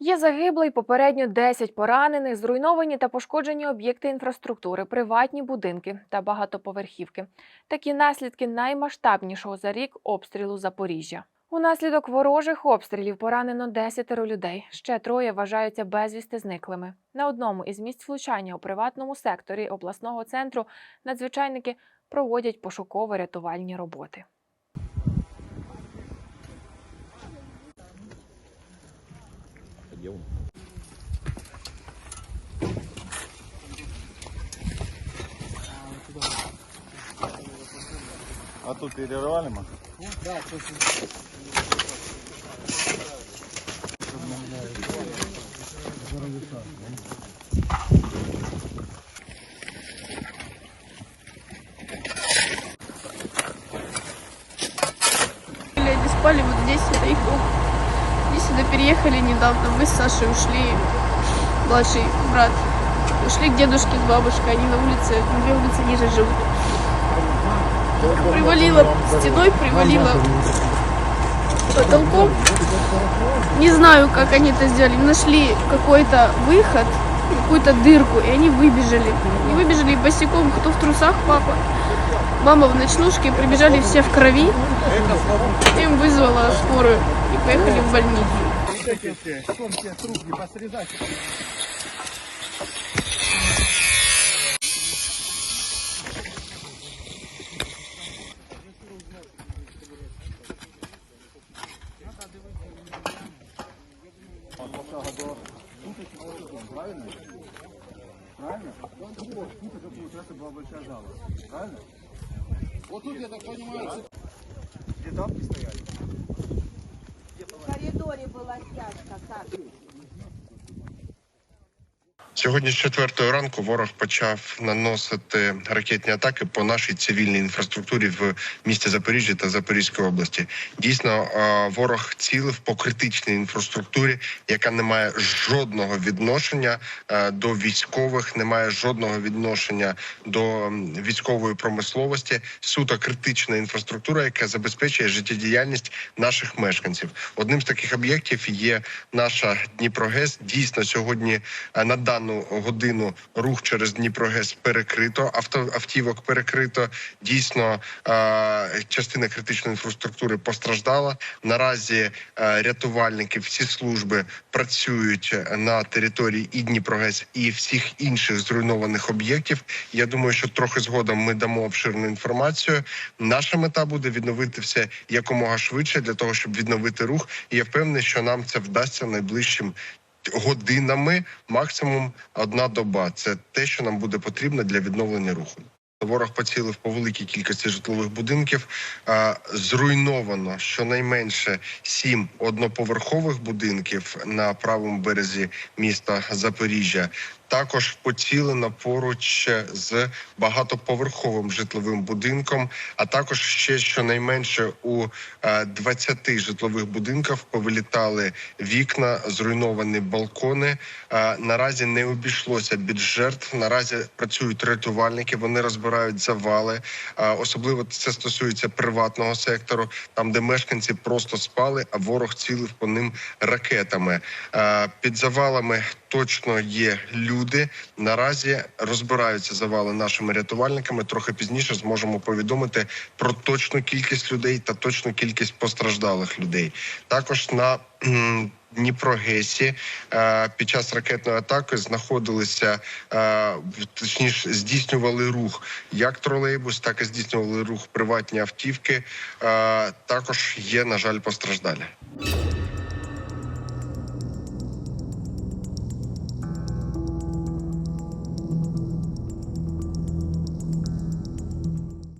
Є загиблий, попередньо 10 поранених, зруйновані та пошкоджені об'єкти інфраструктури, приватні будинки та багатоповерхівки. Такі наслідки наймасштабнішого за рік обстрілу Запоріжжя. Унаслідок ворожих обстрілів поранено 10 людей. Ще троє вважаються безвісти зниклими. На одному із місць влучання у приватному секторі обласного центру надзвичайники проводять пошуково-рятувальні роботи. делом. А тут перервали мы? Да, тут. Спали вот здесь, это их переехали недавно. Мы с Сашей ушли, младший брат. Ушли к дедушке с бабушкой, они на улице, две улицы ниже живут. Привалило стеной, привалило потолком. Не знаю, как они это сделали. Нашли какой-то выход, какую-то дырку, и они выбежали. И выбежали босиком, кто в трусах, папа. Мама в ночнушке, прибежали все в крови. Им вызвала скорую и поехали в больницу эти тонкие трубки посрезать. Правильно? Правильно? Вот тут, я так понимаю, все... Две тапки стояли. Стяжка, как? Сьогодні з четвертої ранку ворог почав наносити ракетні атаки по нашій цивільній інфраструктурі в місті Запоріжжя та Запорізькій області. Дійсно, е, ворог цілив по критичній інфраструктурі, яка не має жодного відношення е, до військових, не має жодного відношення до військової промисловості. Суто критична інфраструктура, яка забезпечує життєдіяльність наших мешканців. Одним з таких об'єктів є наша Дніпрогес. Дійсно, сьогодні е, на дану годину рух через Дніпрогес перекрито. Авто автівок перекрито. Дійсно, е, частина критичної інфраструктури постраждала. Наразі е, рятувальники, всі служби працюють на території і Дніпрогес, і всіх інших зруйнованих об'єктів. Я думаю, що трохи згодом ми дамо обширну інформацію. Наша мета буде відновити все якомога швидше для того, щоб відновити рух. І я впевнений, що нам це вдасться найближчим годинами, максимум одна доба. Це те, що нам буде потрібно для відновлення руху. Ворог поцілив по великій кількості житлових будинків. Зруйновано щонайменше сім одноповерхових будинків на правому березі міста Запоріжжя. Також поцілено поруч з багатоповерховим житловим будинком, а також ще щонайменше у е, 20 житлових будинках повилітали вікна, зруйновані балкони. Е, Наразі не обійшлося без жертв. Наразі працюють рятувальники, вони розбирають завали. Е, Особливо це стосується приватного сектору, там де мешканці просто спали, а ворог цілив по ним ракетами. Під завалами точно є люди. Наразі розбираються завали нашими рятувальниками. Трохи пізніше зможемо повідомити про точну кількість людей та точну кількість постраждалих людей. Також на Дніпрогесі е, під час ракетної атаки знаходилися е, точніше здійснювали рух як тролейбус, так і здійснювали рух приватні автівки. Е, Також є на жаль постраждалі.